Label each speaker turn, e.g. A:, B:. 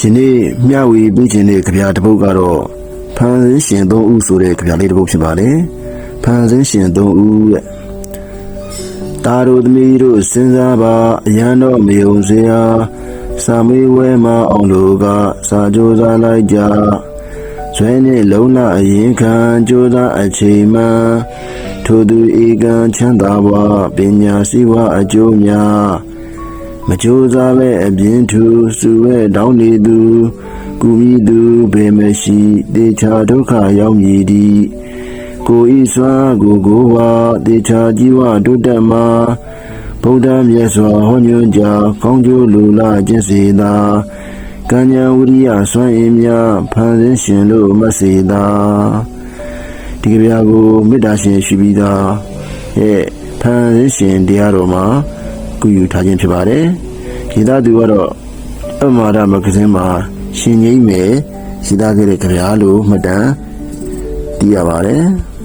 A: ရှင်နေ့မျှဝေပေးခြင်းတဲ့ကြပြတစ်ပုဒ်ကတော့ဖန်ဆင်းရှင်သုံးဦးဆိုတဲ့ကြပြလေးတစ်ပုဒ်ဖြစ်ပါတယ်ဖန်ဆင်းရှင်သုံးဦးတဲ့တာတို့သမီးတို့စဉ်းစားပါအရန်တော့မယုံစရာစာမေးဝဲမအောင်လို့ကစာကြိုးစားလိုက်ကြဇွဲနဲ့လုံးလာအရင်ခံကြိုးစားအချိန်မှထိုသူဧကံချမ်းသာဘဝပညာစီဝအကျိုးများ မကြိုးစားပဲအပြင်းထူစုဝဲတောင်းနေသူကုမိသူဘေမရှိတေချာဒုက္ခရောက်မည်ဒီကိုဤစွာကိုကိုပါတေချာជីဝဒုတ္တမဗုဒ္ဓမြတ်စွာဟောညွှန်ကြားကောင်းကျိုးလူလာခြင်းစေသာကံညာဝိရိယစွမ်းအင်များဖန်ဆင်းရှင်လို့မစေသာဒီကြပြာကိုမေတ္တာရှင်ရှိပြီးသားရဲ့ဖန်ဆင်းရှင်တရားတော်မှာကူယူထားခြင်းဖြစ်ပါတယ်။ ရေသားသူကတော့အမှားရမဂဇင်းမှာရှင်ငိမ့်မယ်ရှိသားခဲ့တဲ့ကြပြားလို့မှတ်တမ်းတည်ရပါတယ်။